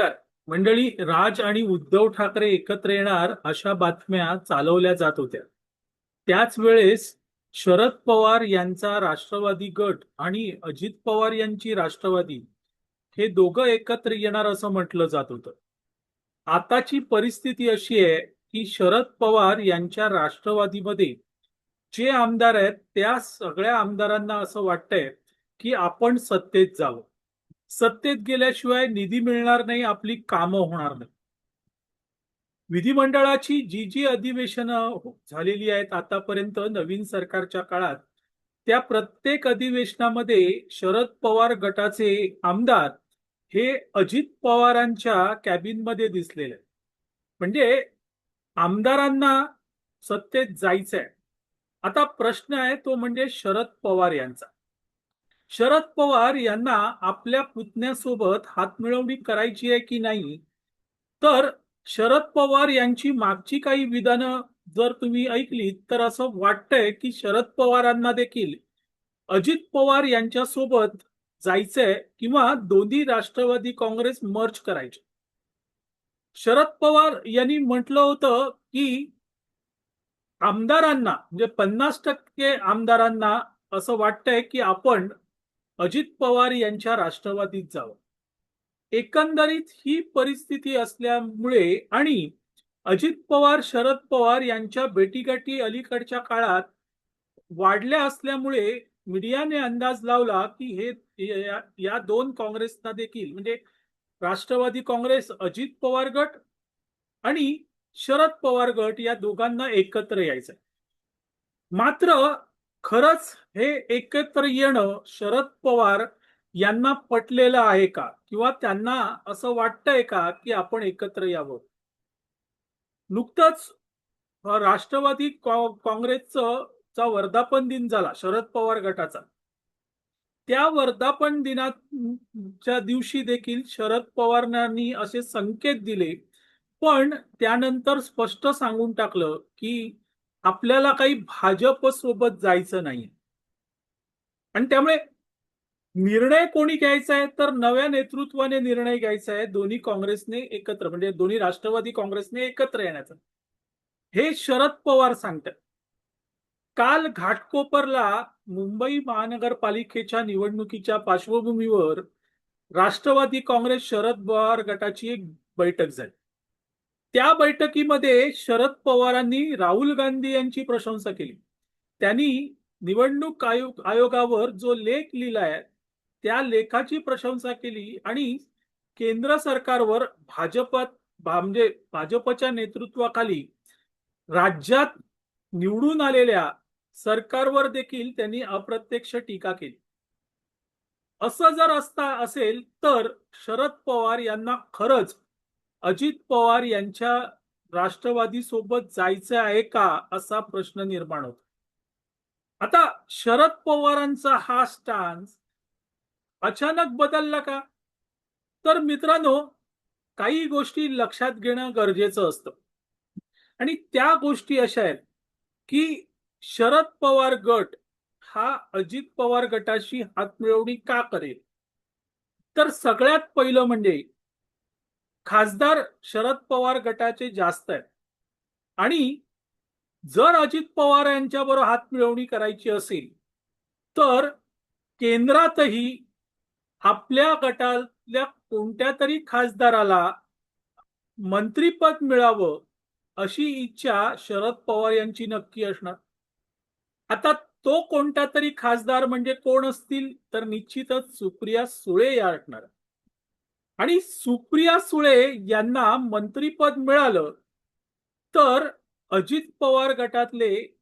नमस्कार. मंडळी राज आणि उद्धव ठाकरे एकत्र येणार अशा बातम्या चालवल्या जात होत्या. त्याच वेळेस शरद पवार यांचा राष्ट्रवादी गट आणि अजित पवार यांची राष्ट्रवादी हे दोघं एकत्र येणार असं म्हटलं जात होतं. आताची परिस्थिती अशी आहे की शरद पवार यांच्या राष्ट्रवादीमध्ये जे आमदार आहेत त्या सगळ्या आमदारांना असं वाटतंय की आपण सत्तेत जावं. सत्तेत गेल्याशिवाय निधी मिळणार नाही आपली कामं होणार नाही. विधिमंडळाची जी जी अधिवेशनं हो-, झालेली आहेत आतापर्यंत नवीन सरकारच्या काळात त्या प्रत्येक अधिवेशनामध्ये शरद पवार गटाचे आमदार हे अजित पवारांच्या कॅबिनमध्ये दिसलेले म्हणजे आमदारांना सत्तेत जायचंय. आता प्रश्न आहे तो म्हणजे शरद पवार यांचा. शरद पवार यांना आपल्या पुतण्यासोबत हातमिळवणी करायची आहे की नाही? तर शरद पवार यांची मागची काही विधानं जर तुम्ही ऐकली तर असं वाटतंय की शरद पवारांना देखील अजित पवार यांच्या सोबत जायचंय किंवा दोन्ही राष्ट्रवादी काँग्रेस मर्ज करायचे. शरद पवार यांनी म्हटलं होतं की आमदारांना म्हणजे पन्नास टक्के आमदारांना असं वाटतंय की आपण अजित पवार यांच्या राष्ट्रवादीत जावं. एकंदरीत ही परिस्थिती असल्यामुळे आणि अजित पवार शरद पवार यांच्या भेटीगाठी अलीकडच्या काळात वाढल्या असल्यामुळे मीडियाने अंदाज लावला की हे या- या दोन काँग्रेसना देखील म्हणजे राष्ट्रवादी काँग्रेस अजित पवार गट आणि शरद पवार गट या दोघांना एकत्र यायचं मात्र खरंच हे एकत्र येणं शरद पवार यांना पटलेलं आहे का? किंवा त्यांना असं वाटतंय का की आपण एकत्र यावं? नुकतंच राष्ट्रवादी काँग्रेसचं चा वर्धापन दिन झाला शरद पवार गटाचा. त्या वर्धापन दिनाच्या दिवशी देखील शरद पवारांनी असे संकेत दिले पण त्यानंतर स्पष्ट सांगून टाकलं की आपल्याला काही भाजप सोबत जायचं नाही आणि त्यामुळे निर्णय कोणी घ्यायचा आहे तर नव्या नेतृत्वाने निर्णय घ्यायचा आहे दोन्ही काँग्रेसने एकत्र म्हणजे दोन्ही राष्ट्रवादी काँग्रेसने एकत्र येण्याचा. हे शरद पवार सांगतात. काल घाटकोपरला मुंबई महानगरपालिकेच्या निवडणुकीच्या पार्श्वभूमीवर राष्ट्रवादी काँग्रेस शरद पवार गटाची एक बैठक झाली. त्या बैठकीमध्ये शरद पवारांनी राहुल गांधी यांची प्रशंसा केली. त्यांनी निवडणूक आयोग आयोगावर जो लेख लिहिलाय त्या लेखाची प्रशंसा केली आणि केंद्र सरकारवर भाजपात म्हणजे भाजपच्या नेतृत्वाखाली राज्यात निवडून आलेल्या सरकारवर देखील त्यांनी अप्रत्यक्ष टीका केली. असं जर असता असेल तर शरद पवार यांना खरंच अजित पवार यांच्या राष्ट्रवादी सोबत जायचं आहे का असा प्रश्न निर्माण होतो. आता शरद पवारांचा हा स्टान्स अचानक बदलला का? तर मित्रांनो काही गोष्टी लक्षात घेणं गरजेचं असतं. आणि त्या गोष्टी अशा आहेत की शरद पवार गट हा अजित पवार गटाशी हातमिळवणी का करेल? तर सगळ्यात पहिलं म्हणजे खासदार शरद पवार गटाचे जास्त आहेत. आणि जर अजित पवार यांच्याबरोबर हातमिळवणी करायची असेल तर केंद्रातही आपल्या गटातल्या कोणत्या तरी खासदाराला मंत्रीपद मिळावं अशी इच्छा शरद पवार यांची नक्की असणार. आता तो कोणता तरी खासदार म्हणजे कोण असतील तर निश्चितच सुप्रिया सुळे या असणार. आणि सुप्रिया सुळे यांना मंत्रीपद मिळालं तर अजित पवार गटातले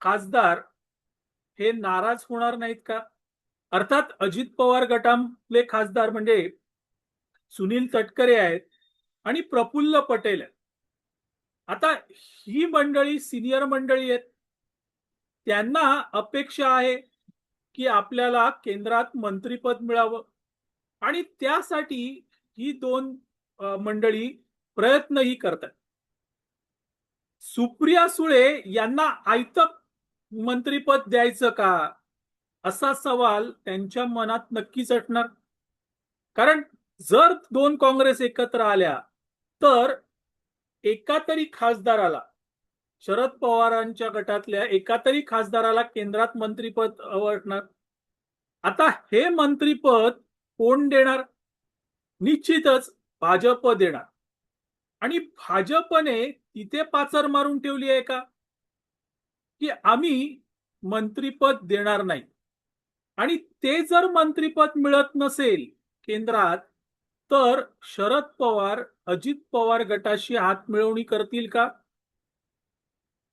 खासदार हे नाराज होणार नाहीत का? अर्थात अजित पवार गटातले खासदार म्हणजे सुनील तटकरे आहेत आणि प्रफुल्ल पटेल आहेत. आता ही मंडळी सिनियर मंडळी आहेत. त्यांना अपेक्षा आहे की आपल्याला केंद्रात मंत्रीपद मिळावं. आणि त्यासाठी ही दोन मंडळी प्रयत्नही करतात. सुप्रिया सुळे यांना आयतक मंत्रीपद द्यायचं का? असा सवाल त्यांच्या मनात नक्कीच असणार कारण जर दोन काँग्रेस एकत्र आल्या तर एका तरी खासदाराला शरद पवारांच्या गटातल्या एका तरी खासदाराला केंद्रात मंत्रीपद आवडणार. आता हे मंत्रीपद कोण देणार? निश्चितच भाजप देणार. आणि भाजपने तिथे पाचर मारून ठेवली आहे का? की आम्ही मंत्रीपद देणार नाही. आणि ते जर मंत्रीपद मिळत नसेल केंद्रात तर शरद पवार अजित पवार गटाशी हात मिळवणी करतील का?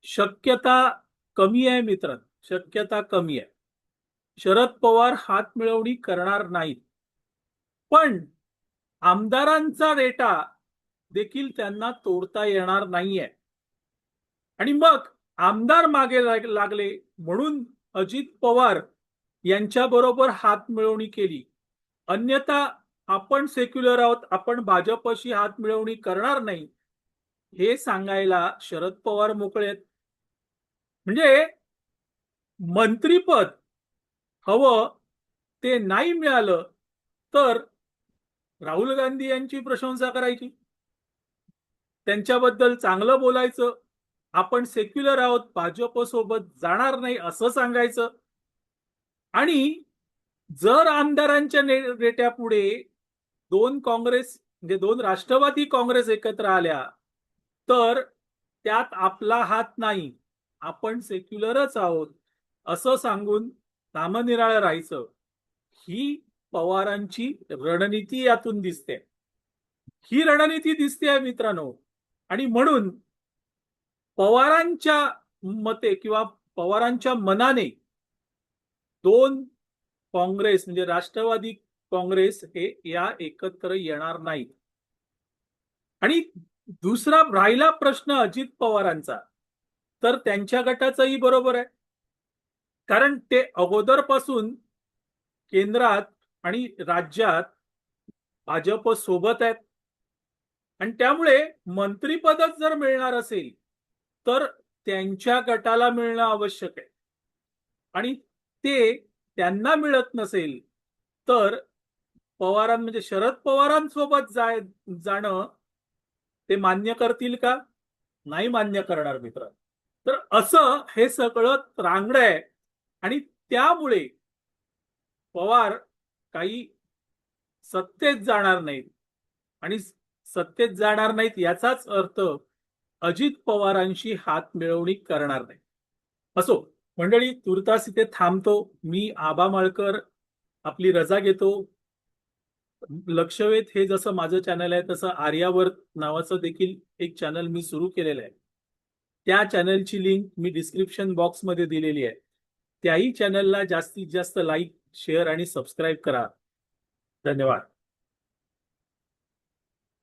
शक्यता कमी आहे मित्र शक्यता कमी आहे. शरद पवार हात मिळवणी करणार नाहीत. पण आमदारांचा डेटा देखील त्यांना तोडता येणार नाहीये. आणि मग आमदार मागे लागले म्हणून अजित पवार यांच्या बरोबर हात मिळवणी केली. अन्यथा आपण सेक्युलर आहोत आपण भाजपशी हात मिळवणी करणार नाही हे सांगायला शरद पवार मोकळे आहेत. म्हणजे मंत्रीपद हवं ते नाही मिळालं तर राहुल गांधी यांची प्रशंसा करायची. त्यांच्याबद्दल चांगलं बोलायचं. आपण सेक्युलर आहोत भाजप सोबत जाणार नाही असं सांगायचं. आणि जर आमदारांच्या ने- नेट्यापुढे दोन काँग्रेस म्हणजे दोन राष्ट्रवादी काँग्रेस एकत्र आल्या तर त्यात आपला हात नाही. आपण सेक्युलरच आहोत असं सांगून नामनिराळं राहायचं. ही पवारांची रणनीती यातून दिसते. ही रणनीती दिसते मित्रांनो. आणि म्हणून पवारांच्या मते किंवा पवारांच्या मनाने दोन काँग्रेस म्हणजे राष्ट्रवादी काँग्रेस हे या एकत्र येणार नाहीत. आणि दुसरा राहिला प्रश्न अजित पवारांचा तर त्यांच्या गटाचाही बरोबर आहे. कारण ते अगोदरपासून केंद्रात आणि राज्यात भाजप सोबत आहेत. आणि त्यामुळे मंत्रीपदच जर मिळणार असेल तर त्यांच्या गटाला मिळणं आवश्यक आहे. आणि ते त्यांना मिळत नसेल तर पवारां म्हणजे शरद पवारांसोबत जाय जाणं ते मान्य करतील का? नाही मान्य करणार मित्र. तर असं हे सगळं रांगड आहे. आणि त्यामुळे पवार काही सत्तेत जाणार नाहीत. आणि सत्तेत जाणार नाहीत याचाच अर्थ अजित पवारांशी हात मिळवणी करणार नाही असो मंडळी तुर्तास इथे थांबतो. मी आबा माळकर आपली रजा घेतो. लक्षवेध हे जसं माझं चॅनल आहे तसं आर्यावर्त नावाचं देखील एक चॅनल मी सुरू केलेलं आहे. त्या चॅनलची लिंक मी डिस्क्रिप्शन बॉक्समध्ये दिलेली आहे. त्याही चॅनलला जास्तीत जास्त लाईक शेअर आणि सबस्क्राईब करा. धन्यवाद.